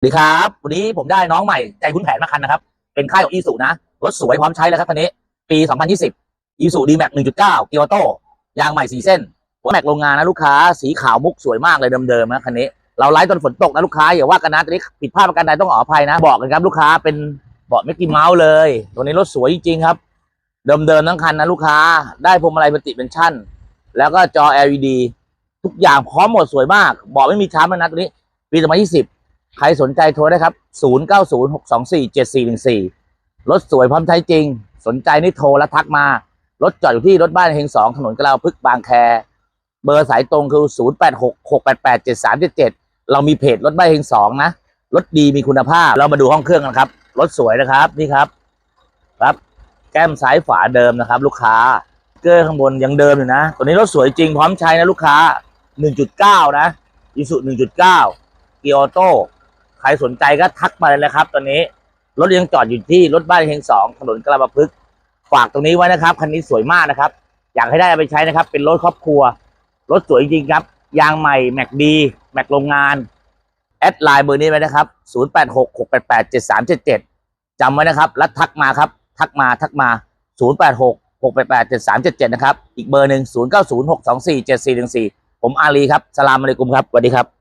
สวัสดีครับวันนี้ผมได้น้องใหม่ใจคุณแผนมาคันนะครับ เป็นค่ายของอีสุนะรถสวยพร้อมใช้แล้วครับคันนี้ปี 2020อีสุดีแม็ก1.9เกียร์ออโต้ยางใหม่สีเส้นหัวแม็กโรงงานนะลูกค้าสีขาวมุกสวยมากเลยเดิมๆนะคันนี้ เราไลฟ์ตอนฝนตกนะลูกค้าอย่าว่ากันนะตอนนี้ผิดพลาดประการใดต้องขออภัยนะ บอกกันครับลูกค้าเป็นเบาะไม่กินเมาส์เลย ตัวนี้รถสวยจริงครับ เดิมๆทั้งคันนะลูกค้าได้พวงมาลัยเป็นติเป็นชั่น แล้วก็จอ LED ทุกอย่างพร้อมหมดสวยมากเบาะไม่มีช้ำเลยนะตัวนี้ปี2020 ใครสนใจโทรได้ครับ 0906247414 รถสวยพร้อมใช้จริง สนใจนี่โทรแล้วทักมา รถจอดอยู่ที่รถบ้านเฮงสองถนนกลาวพึกบางแค เบอร์สายตรงคือ 0866887377 เรามีเพจรถบ้านเฮงสองนะ รถดีมีคุณภาพ เรามาดูห้องเครื่องกันครับ รถสวยนะครับ นี่ครับ ครับ แก้มซ้ายฝาเดิมนะครับ ลูกค้า เกอร์ข้างบนยังเดิมอยู่นะ ตัวนี้รถสวยจริงพร้อมใช้นะลูกค้า 1.9 นะอิสุ1.9เกียร์ออโต้ ใครสนใจก็ทักมาเลยนะครับ ตอนนี้รถยังจอดอยู่ที่รถบ้านเฮงสองถนนกระบะพึกษ์ฝากตรงนี้ไว้นะครับคันนี้สวยมากนะครับ อยากให้ได้เอาไปใช้นะครับ เป็นรถครอบครัว รถสวยจริงครับ ยางใหม่แม็กดีแม็กโรงงาน แอดไลน์เบอร์นี้ไว้นะครับ 0866887377จำไว้นะครับแล้วทักมาครับ ทักมาทักมา 0866887377 นะครับ อีกเบอร์หนึ่ง0906247414 ผมอาลีครับสลามอะลัยกุมครับสวัสดีครับ